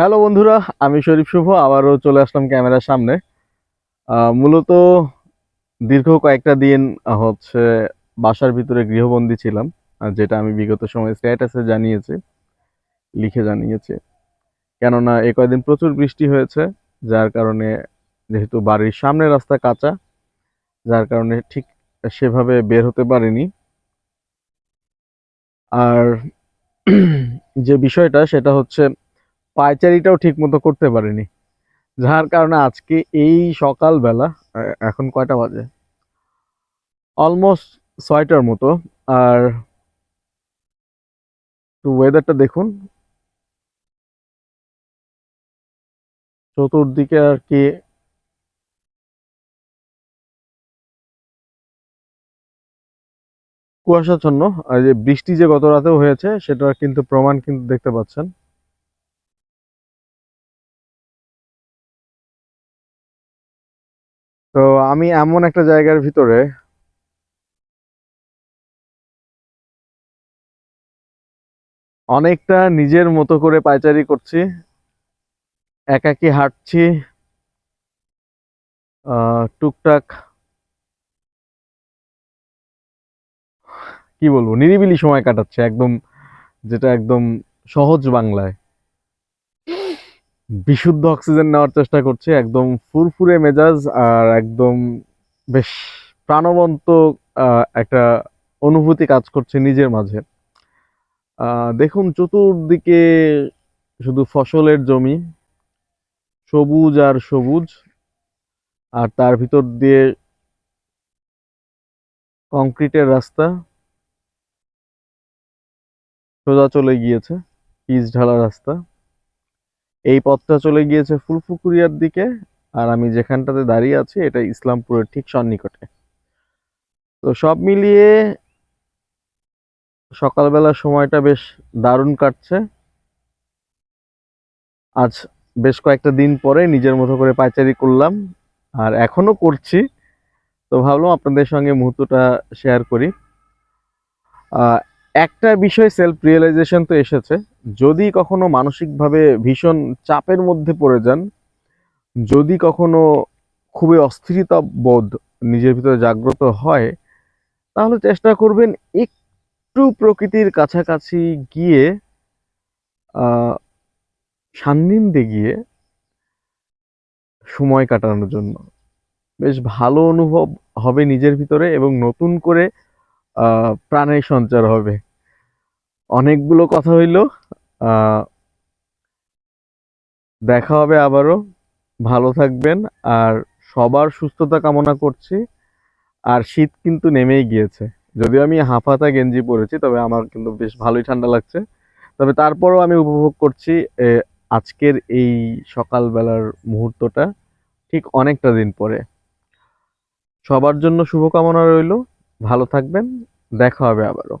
Hello বন্ধুরা, আমি শরীফ শুভ, আবারও চলে আসলাম ক্যামেরার সামনে। মূলত দীর্ঘ কয়েকটা দিন হচ্ছে বাসার ভিতরে গৃহবন্দী ছিলাম যেটা আমি বিগত সময় স্ট্যাটাসে জানিয়েছি, লিখে জানিয়েছি। কেননা এ কয়দিন প্রচুর বৃষ্টি হয়েছে, যার কারণে যেহেতু বাড়ির সামনে রাস্তা কাঁচা, যার কারণে ঠিক সেভাবে বের হতে পারিনি। আর যে বিষয়টা, সেটা হচ্ছে পায়চারিটাও ঠিক মতো করতে পারিনি। যার কারণে আজকে এই সকালবেলা এখন কয়টা বাজে? অলমোস্ট ছয়টার মতো। আর ওয়েদারটা দেখুন। চতুর্দিকে আর কি কুয়াশাচ্ছন্ন। আর যে বৃষ্টি যে গত রাতেও হয়েছে, সেটার কিন্তু প্রমাণ কিন্তু দেখতে পাচ্ছেন। তো আমি এমন একটা জায়গার ভিতরে অনেকটা নিজের মতো করে পায়চারি করছি, একাকী হাঁটছি টুকটাক কি বলব, নিরিবিলি সময় কাটাচ্ছে, একদম যেটা একদম সহজ বাংলায়। বিশুদ্ধ অক্সিজেন নেওয়ার চেষ্টা করছি, একদম ফুরফুরে মেজাজ আর একদম বেশ প্রাণবন্ত একটা অনুভূতি কাজ করছে নিজের মাঝে। দেখুন চতুর্দিকে শুধু ফসলের জমি, সবুজ আর সবুজ, আর তার ভিতর দিয়ে কংক্রিটের রাস্তা সোজা চলে গিয়েছে, পিচ ঢালা রাস্তা। এই পথটা চলে গিয়েছে ফুলফুকুরিয়ার দিকে, আর আমি যেখানটাতে দাঁড়িয়ে আছি এটা ইসলামপুরের ঠিক সন্নিকটে। তো সব মিলিয়ে সকালবেলার সময়টা বেশ দারুণ কাটছে। আজ বেশ কয়েকটা দিন পরে নিজের মতো করে পায়চারি করলাম, আর এখনও করছি। তো ভাবলাম আপনাদের সঙ্গে মুহূর্তটা শেয়ার করি। একটা বিষয় সেলফ রিয়েলাইজেশন তো এসেছে। যদি কখনো মানসিকভাবে ভীষণ চাপের মধ্যে পড়ে যান, যদি কখনো খুবই অস্থিরতা বোধ নিজের ভিতরে জাগ্রত হয়, তাহলে চেষ্টা করবেন একটু প্রকৃতির কাছাকাছি গিয়ে সান্নিধ্যে গিয়ে সময় কাটানোর জন্য। বেশ ভালো অনুভব হবে নিজের ভিতরে এবং নতুন করে প্রাণের সঞ্চার হবে। অনেকগুলো কথা হইল দেখা হবে আবারও। ভালো থাকবেন আর সবার সুস্থতা কামনা করছি। আর শীত কিন্তু নেমেই গিয়েছে। যদিও আমি হাফাতা গেঞ্জি পরেছি, তবে আমার কিন্তু বেশ ভালোই ঠান্ডা লাগছে। তবে তারপরও আমি উপভোগ করছি আজকের এই সকালবেলার মুহূর্তটা, ঠিক অনেকটা দিন পরে। সবার জন্য শুভকামনা রইল। ভালো থাকবেন। দেখা হবে আবারও।